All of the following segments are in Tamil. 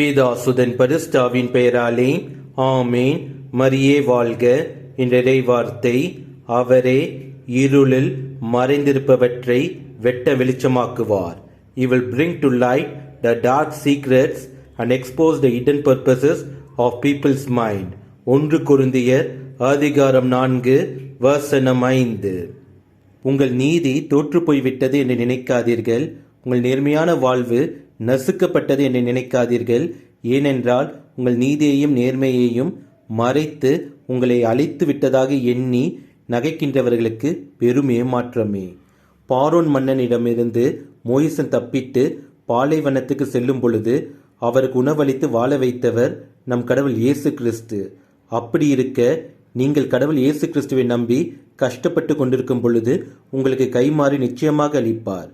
பிதாசுதன் பரிஸ்டாவின் பெயராலே ஆமேன். மரியே வாழ்க. என்ற வார்த்தை அவரே இருளில் மறைந்திருப்பவற்றை வெட்ட வெளிச்சமாக்குவார். He will bring to light the dark secrets and expose the hidden purposes of peoples mind ஒன்று குருந்தியர் அதிகாரம் நான்கு வசனம் ஐந்து. உங்கள் நீதி தோற்று போய்விட்டது என்று நினைக்காதீர்கள். உங்கள் நேர்மையான வாழ்வு நசுக்கப்பட்டது என்று நினைக்காதீர்கள். ஏனென்றால் உங்கள் நீதியையும் நேர்மையையும் மறைத்து உங்களை அழித்து விட்டதாக எண்ணி நகைக்கின்றவர்களுக்கு பெரும் ஏமாற்றமே. பாரோன் மன்னனிடமிருந்து மோயிசன் தப்பிட்டு பாலைவனத்துக்கு செல்லும் பொழுது அவருக்கு உணவளித்து வாழ வைத்தவர் நம் கடவுள் இயேசு கிறிஸ்து அப்படி இருக்க நீங்கள் கடவுள் இயேசு கிறிஸ்துவை நம்பி கஷ்டப்பட்டு கொண்டிருக்கும் பொழுது உங்களுக்கு கைமாறி நிச்சயமாக அளிப்பார்.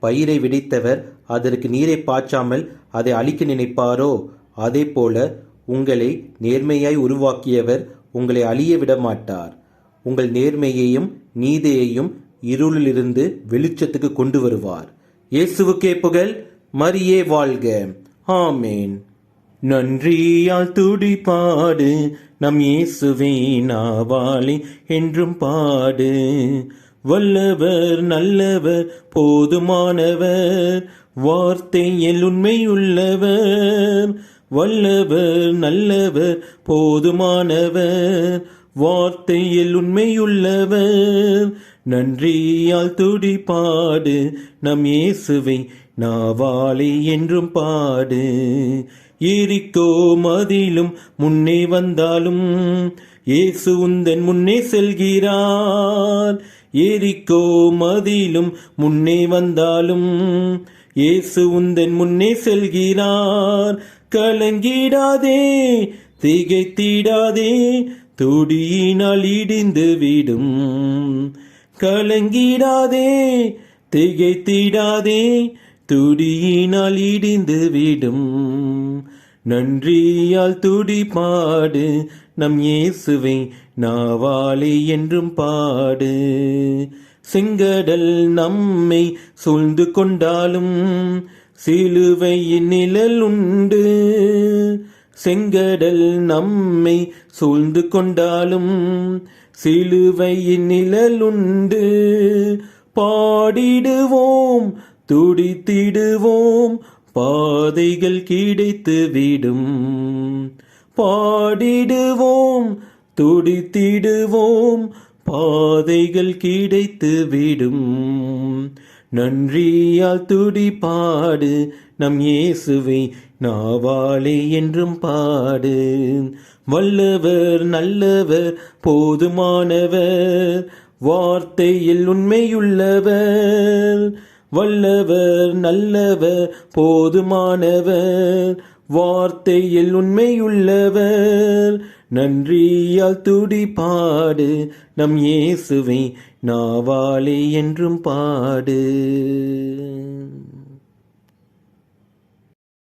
பயிரை விதைத்தவர் அதற்கு நீரை பாய்ச்சாமல் அதை அழிக்க நினைப்பாரோ? அதே போல உங்களை நேர்மையாய் உருவாக்கியவர் உங்களை அழிய விட மாட்டார் உங்கள் நேர்மையையும் நீதியையும் இருளிலிருந்து வெளிச்சத்துக்கு கொண்டு வருவார் இயேசுவுக்கே புகழ் மரியே வாழ்க. ஆமேன். நன்றியால் துடி பாடு நம் இயேசுவே நாவாளி என்றும் பாடு. வல்லவர் நல்லவர் போதுமானவர் வார்த்தையில் உண்மையுள்ளவர். வல்லவர் நல்லவர் போதுமானவர் வார்த்தையில் உண்மையுள்ளவர். நன்றியால் துடி பாடு நம் இயேசுவை நாவாளி என்றும் பாடு. எரிக்கோ மதிலும் முன்னே வந்தாலும் இயேசு உந்தன் முன்னே செல்கிறார். ஏரிக்கோ மதிலும் முன்னே வந்தாலும் இயேசு உந்தன் முன்னே செல்கிறார். கலங்கிடாதே திகைத்திடாதே துடியினால் இடிந்து விடும். கலங்கிடாதே திகைத்திடாதே துடியினால் இடிந்து விடும். நன்றியால் துடி பாடு நம் இயேசுவை நாவாளி என்றும் பாடு. செங்கடல் நம்மை சூழ்ந்து கொண்டாலும் சிலுவையின் நிழல் உண்டு. செங்கடல் நம்மை சூழ்ந்து கொண்டாலும் சிலுவையின் நிழல் உண்டு. பாடிடுவோம் துடித்திடுவோம் பாதைகள் கிடைத்து விடும். பாடிடுவோம் துடித்திடுவோம் பாதைகள் கிடைத்து விடும். நன்றியால் துடி பாடு நம் இயேசுவை நாவாளே என்றும் பாடு. வல்லவர் நல்லவர் போதுமானவர் வார்த்தையில் உண்மையுள்ளவர். வல்லவர் நல்லவர் போதுமானவர் வார்த்தையில் உண்மையுள்ளவர். நன்றியால் துடி பாடு நம் இயேசுவை நாவாளே என்றும் பாடு.